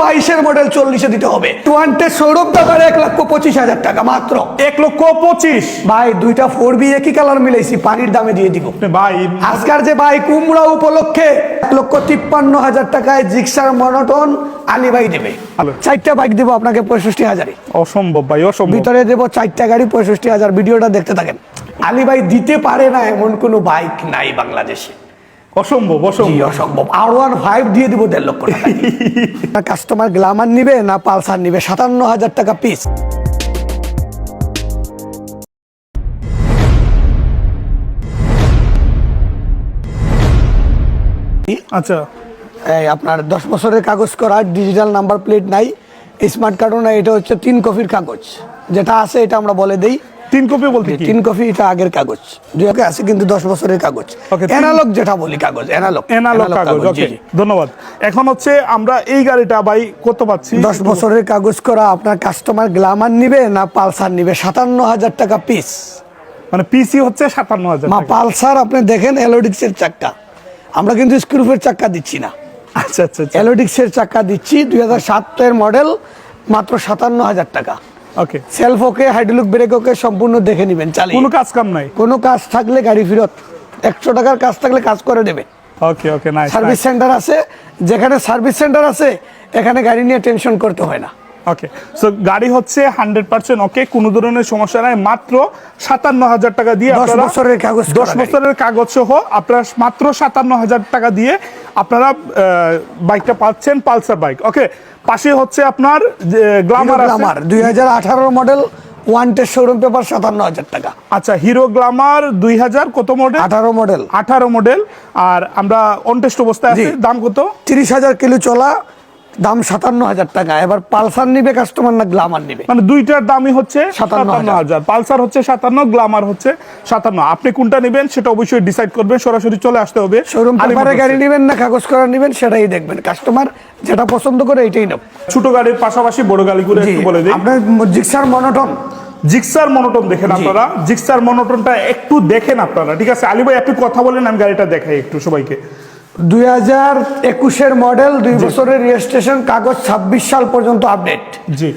বাইশের মডেল চল্লিশে দিতে হবে। টোয়ান্টে সৌরভ দাদার এক লক্ষ পঁচিশ হাজার টাকা মাত্র। এক লক্ষ পঁচিশ? ভাই দুইটা ফোর বি একই কালার মিলাইছি পানির দামে দিয়ে দিব। ভাই আজকার যে ভাই কুমড়া উপলক্ষে এক লক্ষ তিপ্পান্ন হাজার টাকায় জিক্সার মনোটন আলী ভাই দেবে। চারটা বাইক দেবো আপনাকে পঁয়ষট্টি হাজারে। অসম্ভব ভাই অসম্ভব। ভিতরে দেবো চারটা গাড়ি পঁয়ষট্টি হাজার। ভিডিওটা দেখতে থাকেন। আলী ভাই দিতে পারে না এমন কোনো বাইক নাই বাংলাদেশে। অসম্ভব অসম্ভব। অসম্ভব। আর ওয়ান ফাইভ দিয়ে দিব দেড় লক্ষ টাকা। কাস্টমার গ্লামার নিবে না পালসার নিবে সাতান্ন হাজার টাকা পিস আচ্ছা। এই আপনার দশ বছরের কাগজ করা ডিজিটাল নাম্বার প্লেট নাই স্মার্ট কার্ডও নাই এটা হচ্ছে তিন কপির কাগজ। যেটা আছে এটা আমরা বলে দেই। তিন কপি বলতে কি? তিন কপি এটা আগের কাগজ। দুই আছে কিন্তু দশ বছরের কাগজ। অ্যানালগ যেটা বলি কাগজ অ্যানালগ এনালগ কাগজ ওকে ধন্যবাদ। এখন হচ্ছে আমরা এই গাড়িটা ভাই কত পাচ্ছি? দশ বছরের কাগজ করা আপনার কাস্টমার গ্লামার নিবে না পালসার নিবে? সাতান্ন হাজার টাকা পিস মানে পিসি হচ্ছে সাতান্ন হাজার মা পালসার আপনি দেখেন এলোডিক্সের চাক্কা আমরা কিন্তু স্ক্রুপের চাক্কা দিচ্ছি না। আচ্ছা আচ্ছা আচ্ছা। এলোডিক্সের চাক্কা দিচ্ছি দুই হাজার সাতের মডেল মাত্র সাতান্ন হাজার টাকা। Okay self okay hydraulic brake okay সম্পূর্ণ দেখে নেবেন চালিয়ে। কোনো কাজ কাম নাই? কোনো কাজ থাকলে গাড়ি ফেরত। একশো টাকার কাজ থাকলে কাজ করে দেবে okay okay nice service centre আছে। যেখানে সার্ভিস সেন্টার আছে এখানে গাড়ি নিয়ে টেনশন করতে হয় না। ওকে সো গাড়ি হচ্ছে হান্ড্রেড পার্সেন্ট ওকে কোনো ধরনের সমস্যা নাই। মাত্র সাতান্ন হাজার টাকা দিয়ে দশ বছরের কাগজ দশ বছরের কাগজ সহ আপনারা মাত্র সাতান্ন হাজার টাকা দিয়ে আপনারা বাইকটা পাচ্ছেন পালসার বাইক ওকে পাশে হচ্ছে আপনার গ্লামার গ্লামার দুই হাজার আঠারো মডেল ওয়ান্টেড শোরুম পেপার সাতান্ন হাজার টাকা। আচ্ছা হিরো গ্লামার দুই হাজার কত মডেল আঠারো মডেল আঠারো মডেল আর আমরা অনটেস্ট অবস্থায় আছি দাম কত? তিরিশ হাজার কিলো চলা দাম সাতান্ন হাজার টাকা। এবার পালসার নিবে কাস্টমার না গ্লামার নিবে? মানে দুইটার দামই হচ্ছে সাতান্ন হাজার পালসার হচ্ছে সাতান্ন গ্লামার হচ্ছে সাতান্ন। আপনি কোনটা নেবেন সেটা অবশ্যই ডিসাইড করবেন সরাসরি চলে আসতে হবে। শোরুম পেপারে গাড়ি নেবেন না কাগজ করা নেবেন সেটাই দেখবেন। কাস্টমার যেটা পছন্দ করে এটাই নেব। ছোট গাড়ির পাশাপাশি বড় গাড়িগুলো একটু বলে দিই। আপনার জিক্সার মনোটন। জিক্সার মনোটন দেখেন আপনারা। জিক্সার মনোটনটা একটু দেখেন আপনারা ঠিক আছে? আলী ভাই আপনি কথা বলেন আমি গাড়িটা দেখাই একটু সবাইকে। দুই হাজার একুশের মডেল দুই বছরের রেজিস্ট্রেশন কাগজ ছাব্বিশ সাল পর্যন্ত আপডেট জি।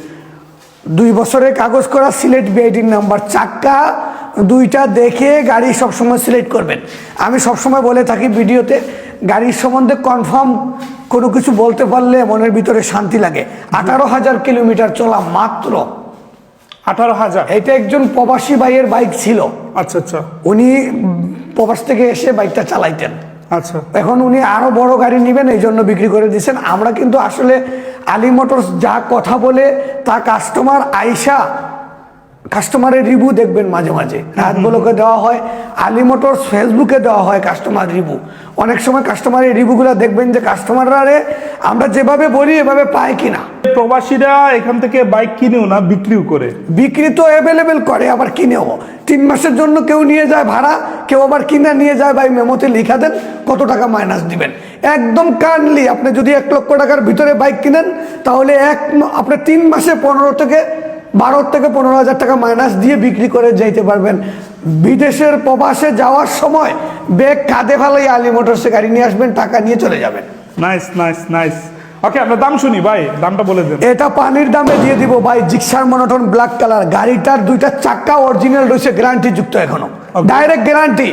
দুই বছরের কাগজ করা সিলেট বিআইডির নাম্বার চাক্কা দুইটা দেখে গাড়ি সবসময় সিলেক্ট করবেন। আমি সবসময় বলে থাকি ভিডিওতে গাড়ির সম্বন্ধে কনফার্ম কোনো কিছু বলতে পারলে মনের ভিতরে শান্তি লাগে। আঠারো হাজার কিলোমিটার চলা মাত্র। আঠারো হাজার? এটা একজন প্রবাসী ভাইয়ের বাইক ছিল। আচ্ছা আচ্ছা। উনি প্রবাস থেকে এসে বাইকটা চালাইতেন। আচ্ছা। এখন উনি আরও বড় গাড়ি নেবেন, এই জন্য বিক্রি করে দিচ্ছেন আমরা কিন্তু আসলে আলী মোটরস যা কথা বলে তা কাস্টমার আইসা কাস্টমারের রিভিউ দেখবেন মাঝে মাঝে। রাতগুলোকে দেওয়া হয় আলি মোটরস ফেসবুকে দেওয়া হয় কাস্টমার রিভিউ। অনেক সময় কাস্টমারের রিভিউগুলো দেখবেন যে কাস্টমাররা রে আমরা যেভাবে বলি এভাবে পায় কিনা প্রবাসীরা এখান থেকে বাইক কিনেও না বিক্রিও করে। বিক্রি তো অ্যাভেলেবেল করে আবার কিনেও। তিন মাসের জন্য কেউ নিয়ে যায় ভাড়া কেউ আবার কিনে নিয়ে যায় ভাই মেমোতে লিখা দেন কত টাকা মাইনাস দিবেন। একদম কাইন্ডলি আপনি যদি এক লক্ষ টাকার ভিতরে বাইক কিনেন তাহলে এক আপনার তিন মাসে পনেরো থেকে বারো থেকে পনেরো হাজার টাকা মাইনাস দিয়ে বিক্রি করে যাইতে পারবেন। বিদেশের প্রবাসে যাওয়ার সময় ব্যাগ কাঁধে ফেলাই আলি মোটরসে গাড়ি নিয়ে আসবেন টাকা নিয়ে চলে যাবেন। নাইস নাইস নাইস ওকে আমরা দাম শুনি ভাই দামটা বলে দেন। এটা পানির দামে দিয়ে দিব ভাই জিক্সার মনোটন ব্ল্যাক কালার গাড়িটার দুইটা চাক্কা অরিজিনাল রয়েছে গ্যারান্টি যুক্ত এখনও। ডাইরেক্ট গ্যারান্টি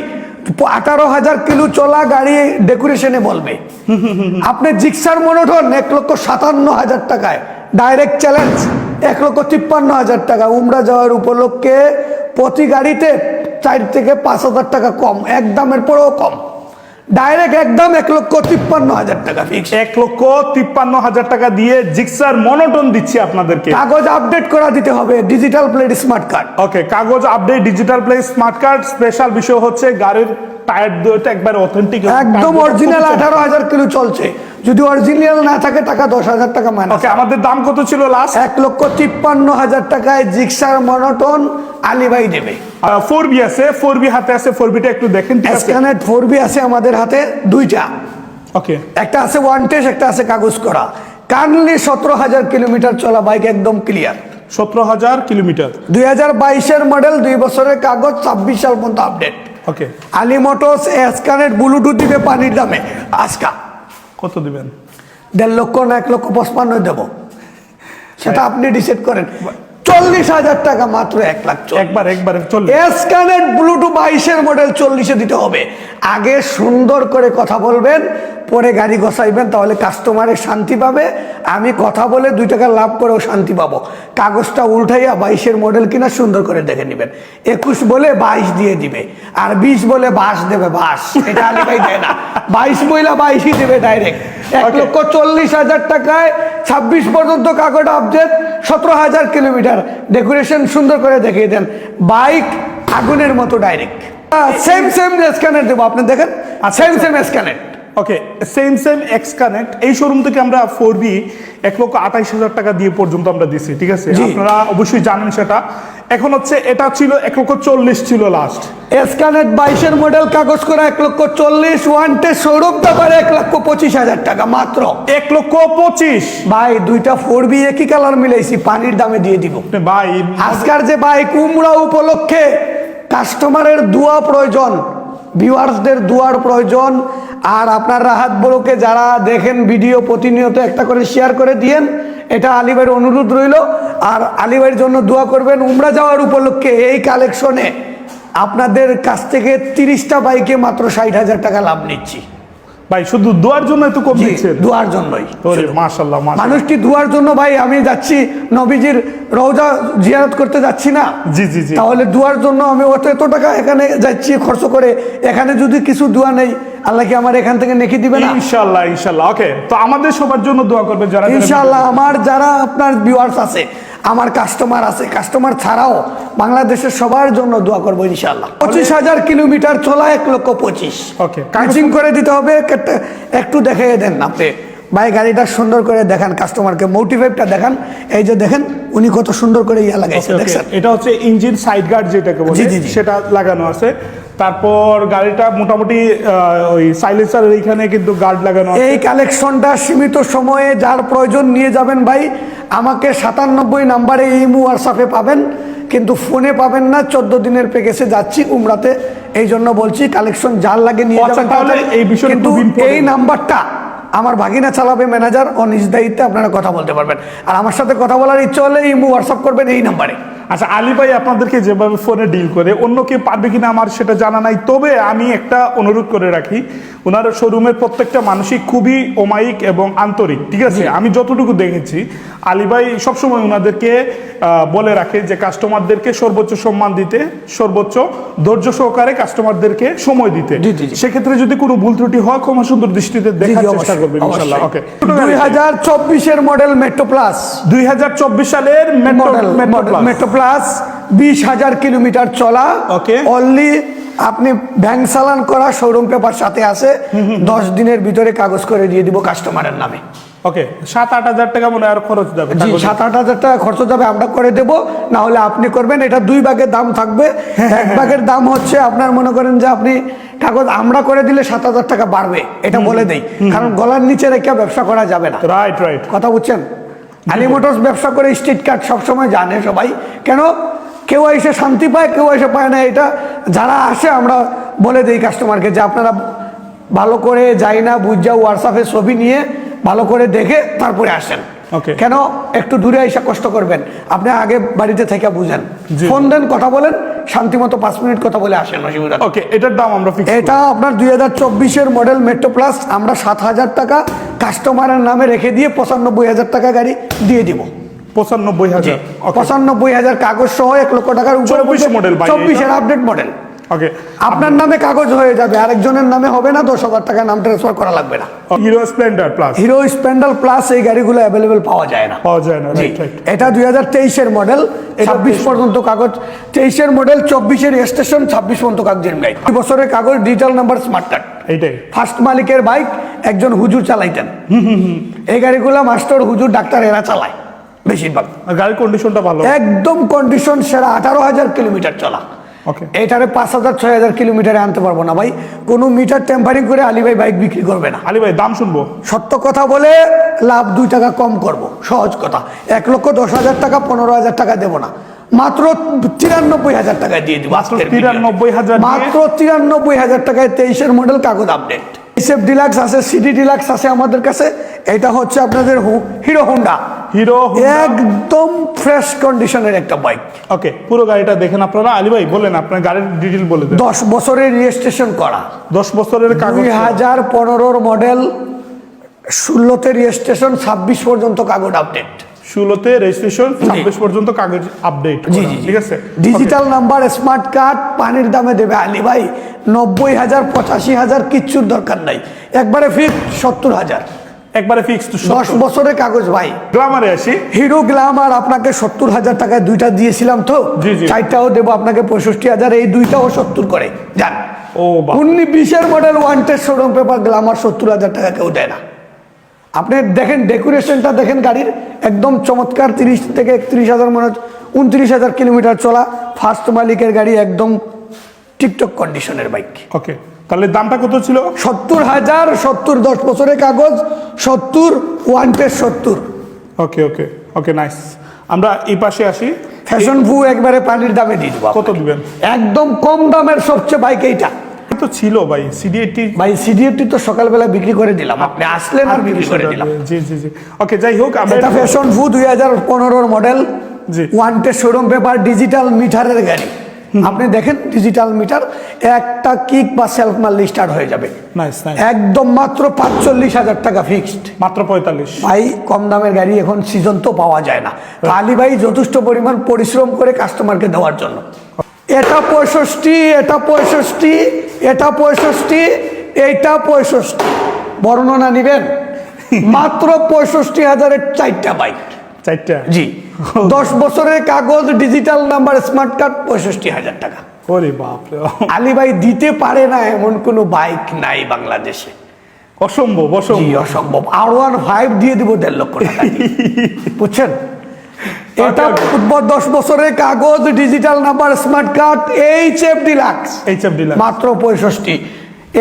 আঠারো হাজার কিলো চলা গাড়ি ডেকোরেশনে বলবে। আপনি জিক্সার মনোটন এক লক্ষ সাতান্ন হাজার টাকায়। ডাইরেক্ট চ্যালেঞ্জ এক লক্ষ তিপ্পান্ন হাজার টাকা। উমরা যাওয়ার উপলক্ষে প্রতি গাড়িতে চার থেকে পাঁচ হাজার টাকা কম এক দামের পরেও কম। ডাইরেক্ট একদম এক লক্ষ তিপ্পান্ন হাজার টাকা ফিক্স এক লক্ষ তিপ্পান্ন হাজার টাকা দিয়ে জিক্সার মনোটন দিচ্ছি আপনাদেরকে। কাগজ আপডেট করা দিতে হবে digital plate smart card okay কাগজ update digital plate smart card special বিষয় হচ্ছে গাড়ির টায়ার দুটো একবার অথেন্টিক একদম অরিজিনাল আঠারো হাজার কিলো চলছে। যদি অরিজিনাল না থাকে টাকা দশ হাজার টাকা মাইনাস ওকে আমাদের দাম কত ছিল লাস্ট এক লক্ষ তিপ্পান্ন হাজার টাকায় জিক্সার মনোটন আলিবাই দেবে। ফোর বি আছে ফোর বি হাতে আছে ফোর বিটা একটু দেখেন স্ক্যানেট ফোর বি আছে আমাদের হাতে দুইটা। ওকে একটা আছে ওয়ান টেস্ট একটা আছে কাগজ করা। কার্নলি সতেরো হাজার কিলোমিটার চলা বাইক একদম ক্লিয়ার সতেরো হাজার কিলোমিটার। দুই হাজার বাইশের মডেল দুই বছরের কাগজ ছাব্বিশ সাল পর্যন্ত আপডেট ওকে আলি মোটরস স্ক্যানেট ব্লুটুথ দিবে পানির দামে। আজকা। কত দিবেন? দেড় লক্ষ না এক লক্ষ পঁচপান্ন দেবো। সেটা আপনি ডিসাইড করেন। চল্লিশ হাজার টাকা মাত্র এক লাখ একবার একবার চল্লিশ। এসকানেট ব্লুটু বাইশের মডেল চল্লিশে দিতে হবে। আগে সুন্দর করে কথা বলবেন পরে গাড়ি গসাইবেন তাহলে কাস্টমারের শান্তি পাবে। আমি কথা বলে দুই টাকা লাভ করেও শান্তি পাবো। কাগজটা উল্টাইয়া বাইশের মডেল কিনা সুন্দর করে দেখে নেবেন। একুশ বলে বাইশ দিয়ে দিবে আর বিশ বলে বাস দেবে বাস এটা আলিবাই দেয় না। বাইশ বইলা বাইশই দেবে ডাইরেক্ট এক লক্ষ চল্লিশ হাজার টাকায় ছাব্বিশ পর্যন্ত কাগজ আপডেট সতেরো হাজার কিলোমিটার ডেকোরেশন সুন্দর করে দেখিয়ে দেন। বাইক আগুনের মতো ডাইরেক্ট সেম সেম স্ক্যানার দেবো। আপনি দেখেন? Same same scanner okay same same X connect এই শোরুম থেকে আমরা ফোর বি এক লক্ষ আঠাইশ হাজার টাকা দিয়ে পর্যন্ত আমরা দিছি ঠিক আছে। আপনারা অবশ্যই জানেন সেটা। এখন হচ্ছে এটা ছিল এক লক্ষ চল্লিশ ছিল লাস্ট স্ক্যানেট বাইশের মডেল কাগজ করা এক লক্ষ চল্লিশ ওয়ানটে সৌরভ ব্যাপারে এক লক্ষ পঁচিশ হাজার টাকা মাত্র। এক লক্ষ পঁচিশ। ভাই দুইটা ফোর বি একই কালার মিলাইছি পানির দামে দিয়ে দিব। ভাই আজকার যে বাইক উমরা উপলক্ষে কাস্টমারের দোয়া প্রয়োজন। ভিউয়ার্সদের দুয়ার প্রয়োজন। আর আপনার রাহাত বড়োকে যারা দেখেন ভিডিও প্রতিনিয়ত একটা করে শেয়ার করে দিয়েন, এটা আলিবাইয়ের অনুরোধ রইল। আর আলিবাইয়ের জন্য দোয়া করবেন, উমরা যাওয়ার উপলক্ষে এই কালেকশনে আপনাদের কাছ থেকে তিরিশটা বাইকে মাত্র ষাট হাজার টাকা লাভ নিচ্ছি। ভাই শুধু দোয়ার জন্য এত কম জি, দিচ্ছেন দোয়ার জন্যই। মাশাল্লাহ মাশাল্লাহ মানুষটি দুয়ার জন্য ভাই আমি যাচ্ছি নবীজির রওজা জিয়ারত করতে যাচ্ছি না। জি, জি, জি। তাহলে দুয়ার জন্য আমি অত এত টাকা এখানে যাচ্ছি খরচ করে। এখানে যদি কিছু দোয়া নেই আল্লাহ কি আমার এখান থেকে নেকি দিবেন না? ইনশাল্লাহ ইনশাল্লাহ ওকে তো আমাদের সবার জন্য দোয়া করবেন যারা যারা ইনশাআল্লাহ আমার যারা আপনার ভিউয়ার্স আছে আমার কাস্টমার আছে কাস্টমার ছাড়াও বাংলাদেশের সবার জন্য দোয়া করব ইনশাআল্লাহ পঁচিশ হাজার কিলোমিটার চলা এক লক্ষ পঁচিশ Okay. কাচিং করে দিতে হবে একটা- দেখে দেন আপনি ভাই গাড়িটা সুন্দর করে দেখান কাস্টমারকে মোটিভেটটা দেখান এই যে দেখেন উনি কত সুন্দর করে ইয়া লাগাইছে. দেখছেন এটা হচ্ছে ইঞ্জিন সাইড গার্ড যেটাকে বলে। সেটা লাগানো আছে তারপর গাড়িটা মোটামুটি ওই সাইলেন্সারের এইখানে কিন্তু গার্ড লাগানো এই কালেকশনটা সীমিত সময়ে যার প্রয়োজন নিয়ে যাবেন ভাই আমাকে সাতানব্বই নাম্বারে ইমু হোয়াটসঅ্যাপে পাবেন কিন্তু ফোনে পাবেন না চোদ্দ দিনের প্যাকেজে যাচ্ছি উমরাতে। এই জন্য বলছি কালেকশন যার লাগে নিয়ে আচ্ছা, যাবেন তাহলে এই বিষয়ে কিন্তু এই নাম্বারটা আমার ভাগিনা চালাবে ম্যানেজার ও নিজ দায়িত্বে আপনারা কথা বলতে পারবেন। আর আমার সাথে কথা বলার ইচ্ছে হলে ইমু হোয়াটসঅ্যাপ করবেন এই নাম্বারে। আচ্ছা আলী ভাই আপনাদেরকে যেভাবে ফোনে ডিল করে অন্য কেউ পারবে কিনা আমার সেটা জানা নাই তবে আমি একটা অনুরোধ করে রাখি ওনার শোরুমের প্রত্যেকটা মানুষই খুবই অমায়িক এবং আন্তরিক ঠিক আছে? আমি যতটুকু দেখেছি আলী ভাই সবসময় ওনাদেরকে বলে রাখে যে কাস্টমারদেরকে সর্বোচ্চ সম্মান দিতে সর্বোচ্চ ধৈর্য সহকারে কাস্টমারদেরকে সময় দিতে। সেক্ষেত্রে যদি কোনো ভুল ত্রুটি হয় ক্ষমা সুন্দর দৃষ্টিতে দেখার চেষ্টা করবেন ইনশাল্লাহ ওকে। দুই হাজার চব্বিশের মডেল মেট্রো প্লাস দুই হাজার চব্বিশ সালের metro metro plus. Metro plus বিশ হাজার কিলোমিটার চলা। Okay. অনলি আপনি ব্যাংক চালান করা শোরুম পেপার সাথে আছে। দশ দিনের ভিতরে কাগজ করে দিয়ে দিব কাস্টমারের নামে। ওকে সাত আট হাজার টাকা মনে হয় আর খরচ যাবে। জি সাত আট হাজার টাকা খরচ যাবে আমরা করে দেব। না হলে আপনি করবেন এটা দুই ভাগের দাম থাকবে। এক ভাগের দাম হচ্ছে আপনার মনে করেন যে আপনি কাগজ আমরা করে দিলে সাত হাজার টাকা বাড়বে এটা বলে দেই। কারণ গলার নিচে রেখে ব্যবসা করা যাবে না। রাইট রাইট কথা বুঝছেন? আলী মোটরস ব্যবসা করে স্ট্রিট কার্ড সবসময় জানে সবাই। কেন? কেউ এসে শান্তি পায় কেউ এসে পায় না। এটা যারা আসে আমরা বলে দিই কাস্টমারকে যে আপনারা ভালো করে যাই না বুঝা হোয়াটসঅ্যাপে ছবি নিয়ে ভালো করে দেখে তারপরে আসেন. কেন? একটু দূরে এসে কষ্ট করবেন। আপনি আগে বাড়িতে থেকে বুঝেন। ফোন দেন কথা বলেন। শান্তি মতো পাঁচ মিনিট কথা বলে আসেন। ওকে এটার দাম আমরা এটা আপনার দুই হাজার চব্বিশের মডেল মেট্রো প্লাস আমরা সাত হাজার টাকা কাস্টমারের নামে রেখে দিয়ে পঁচানব্বই হাজার টাকা গাড়ি দিয়ে দিব। পঁচানব্বই হাজার পঁচানব্বই হাজার কাগজ সহ এক লক্ষ টাকার উপরে 24 model ভাই, চব্বিশের আপডেট মডেল ওকে আপনার নামে কাগজ হয়ে যাবে আরেকজনের নামে হবে না দশ হাজার টাকা নাম ট্রান্সফার করা লাগবে না। Hero Splendor plus Hero Splendor plus এই গাড়িগুলো অ্যাভেলেবেল পাওয়া যায় না। পাওয়া যায় না এটা দুই হাজার তেইশের মডেল ছাব্বিশ পর্যন্ত কাগজ। তেইশের মডেল চব্বিশের স্টেশন ছাব্বিশ পর্যন্ত কাগজের গাড়ি দুই বছরের কাগজ ডিজিটাল নাম্বার স্মার্ট কার্ড এইটাই। ফার্স্ট মালিকের বাইক একজন হুজুর চালাইতেন। এই গাড়িগুলো মাস্টার হুজুর ডাক্তার এরা চালায় বেশিরভাগ। গাড়ির কন্ডিশনটা ভালো। একদম কন্ডিশন সেরা আঠারো হাজার কিলোমিটার চলা। এটারে পাঁচ হাজার ছয় হাজার কিলোমিটারে আনতে পারব না ভাই। কোনো মিটার টেম্পারিং করে আলী ভাই বাইক বিক্রি করবে না। আলী ভাই দাম শুনব। সত্য কথা বলে লাভ দুই টাকা কম করব সহজ কথা। এক লক্ষ দশ হাজার টাকা পনেরো হাজার টাকা দেবো না। মাত্র তিরানব্বই হাজার টাকায় দিয়ে দিব মাত্র তিরানব্বই হাজার মাত্র তিরানব্বই হাজার টাকায় তেইশের মডেল কাগজ আপডেট এসএফ ডিলাক্স আছে সিডি ডিলাক্স আছে আমাদের কাছে। এটা হচ্ছে আপনাদের হিরো হোন্ডা। হিরো একদম ফ্রেশ কন্ডিশনের একটা বাইক ওকে পুরো গাড়িটা দেখেন আপনারা। আলী ভাই বলেন আপনার গাড়ির ডিটেল বলে দেন। দশ বছরের রেজিস্ট্রেশন করা। দশ বছরের কাগজ। দুই হাজার পনেরোর মডেল ষোলোতে রেজিস্ট্রেশন ছাব্বিশ পর্যন্ত কাগজ আপডেট ষোলোতে রেজিস্ট্রেশন ছাব্বিশ পর্যন্ত কাগজ আপডেট জি জি ঠিক আছে? ডিজিটাল নাম্বার স্মার্ট কার্ড পানির দামে দেবে আলী ভাই। নব্বই হাজার পঁচাশি হাজার কিচ্ছুর দরকার নাই। একবারে ফিক্স সত্তর হাজার। একবারে ফিক্সড দশ বছরের কাগজ ভাই। গ্লামারে আসি। হিরো গ্লামার আপনাকে সত্তর হাজার টাকায় দুইটা দিয়েছিলাম তো। চারটাও দেবো আপনাকে পঁয়ষট্টি হাজার এই দুইটাও সত্তর করে। যান। ও উনিশ বিশের model one test showroom paper Glamour সত্তর হাজার টাকা কেউ দেয় না। আপনি দেখেন ডেকোরেশনটা দেখেন গাড়ির একদম চমৎকার তিরিশ থেকে একত্রিশ হাজার মনে হচ্ছে উনত্রিশ হাজার কিলোমিটার চলা ফার্স্ট মালিকের গাড়ি একদম টিকটক কন্ডিশনের বাইক ওকে তাহলে দামটা কত ছিল? সত্তর হাজার সত্তর দশ বছরের কাগজ সত্তর ওয়ান টেস্ট সত্তর। ওকে ওকে ওকে নাইস আমরা এই পাশে আসি। ফ্যাশন ভু একবারে পানির দামে দিয়ে দেবো কত দিবেন? একদম কম দামের সবচেয়ে বাইক এইটা। তো ছিল ভাই সিডি এইটি ভাই সিডিএফটি তো সকালবেলা বিক্রি করে দিলাম। আপনি আসলেন আর বিক্রি করে দিলাম। জি জি জি। ওকে যাই হোক আমরা এটা ফ্যাশন ভু দুই হাজার পনেরোর মডেল জি। ওয়ান টে শোরুম পেপার ডিজিটাল মিটারের গাড়ি। আপনি দেখেন ডিজিটাল মিটার একটা কিক বা সেলফ মারলে স্টার্ট হয়ে যাবে। নাইস নাইস একদম মাত্র পাঁচচল্লিশ হাজার টাকা ফিক্সড মাত্র পঁয়তাল্লিশ। ভাই কম দামের গাড়ি এখন সিজন তো পাওয়া যায় না। আলী ভাই যথেষ্ট পরিমাণ পরিশ্রম করে কাস্টমারকে দেওয়ার জন্য। এটা পঁয়ষট্টি এটা পঁয়ষট্টি এটা পঁয়ষট্টি এইটা পঁয়ষট্টি বর্ণনা নিবেন? মাত্র পঁয়ষট্টি হাজারের চারটা বাইক। চারটা? জি। দশ বছরের কাগজ ডিজিটাল নাম্বার স্মার্ট কার্ড পঁয়ষট্টি হাজার টাকা। ওরে বাপরে। আলী ভাই দিতে পারে না এমন কোনো বাইক নাই বাংলাদেশে। অসম্ভব অসম্ভব। অসম্ভব। আর ওয়ান ফাইভ দিয়ে দিব দেড় লক্ষ টাকা। বুঝছেন? এটা দশ বছরের কাগজ digital number smart card H F deluxe H F dealer মাত্র পঁয়ষট্টি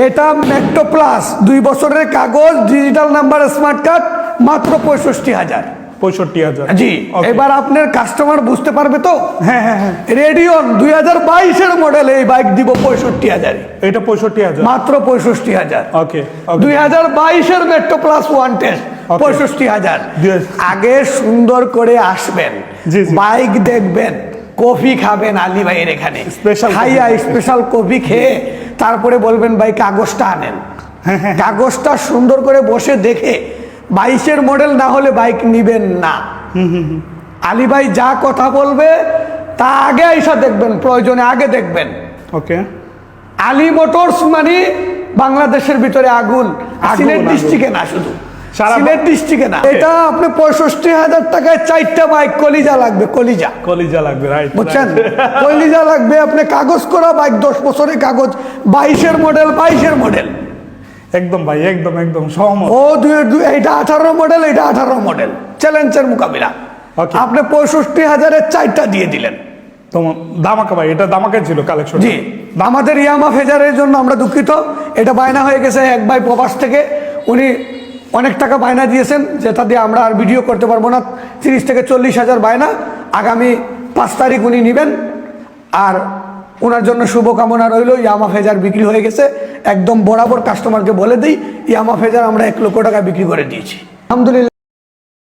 এটা মেট্রো প্লাস দুই বছরের কাগজ ডিজিটাল নাম্বার স্মার্ট কার্ড মাত্র পঁয়ষট্টি হাজার। পঁয়ষট্টি হাজার। জি. এবার আপনার কাস্টমার বুঝতে পারবে তো? হ্যাঁ হ্যাঁ হ্যাঁ। রেডিয়ন দুই হাজার বাইশের মডেল এই বাইক দিব পঁয়ষট্টি হাজার। এটা পঁয়ষট্টি হাজার। মাত্র পঁয়ষট্টি হাজার। ওকে দুই হাজার বাইশের মেট্রো প্লাস ওয়ান টেস্ট. পঁয়ষট্টি হাজার। আগে সুন্দর করে আসবেন। বাইক দেখবেন কফি খাবেন আলী ভাইয়ের এখানে। খাইয়া স্পেশাল কফি খেয়ে তারপরে বলবেন ভাই কাগজটা আনেন। হ্যাঁ, কাগজটা সুন্দর করে বসে দেখে বাইশের মডেল না হলে বাইক নিবেন না। আলী ভাই যা কথা বলবে তা আগে আইসা দেখবেন প্রয়োজনে আগে দেখবেন। ওকে আলী মোটরস মানে বাংলাদেশের ভিতরে আগুন। সিলেট। ডিস্ট্রিক্টে না শুধু। সিলেট ডিস্ট্রিক্টে না। এটা আপনি পঁয়ষট্টি হাজার টাকায় চারটা বাইক কলিজা লাগবে কলিজা। কলিজা লাগবে রাইট বুঝছেন? কলিজা লাগবে আপনি কাগজ করা বাইক দশ বছরের কাগজ বাইশের মডেল বাইশের মডেল একদম ভাই একদম একদম সহমত। ও দুই দুই- এইটা আঠারো মডেল এটা আঠারো মডেল চ্যালেঞ্জের মোকাবিলা. আপনি পঁয়ষট্টি হাজারের চারটা দিয়ে দিলেন। তোমার দামাকা ভাই এটা দামাকা ছিল কালেকশন জি। আমাদের ইয়ামা ফেজারের জন্য আমরা দুঃখিত। এটা বায়না হয়ে গেছে এক ভাই প্রবাস থেকে। উনি অনেক টাকা বায়না দিয়েছেন, যেটা দিয়ে আমরা আর ভিডিও করতে পারব না। তিরিশ থেকে চল্লিশ হাজার বায়না আগামী পাঁচ তারিখ উনি নেবেন। আর ওনার জন্য শুভকামনা রইল, ইয়ামা ফেজার বিক্রি হয়ে গেছে। একদম বরাবর কাস্টমারকে বলে দিই, ইয়ামা ফেজার আমরা এক লক্ষ টাকা বিক্রি করে দিয়েছি। আলহামদুলিল্লাহ।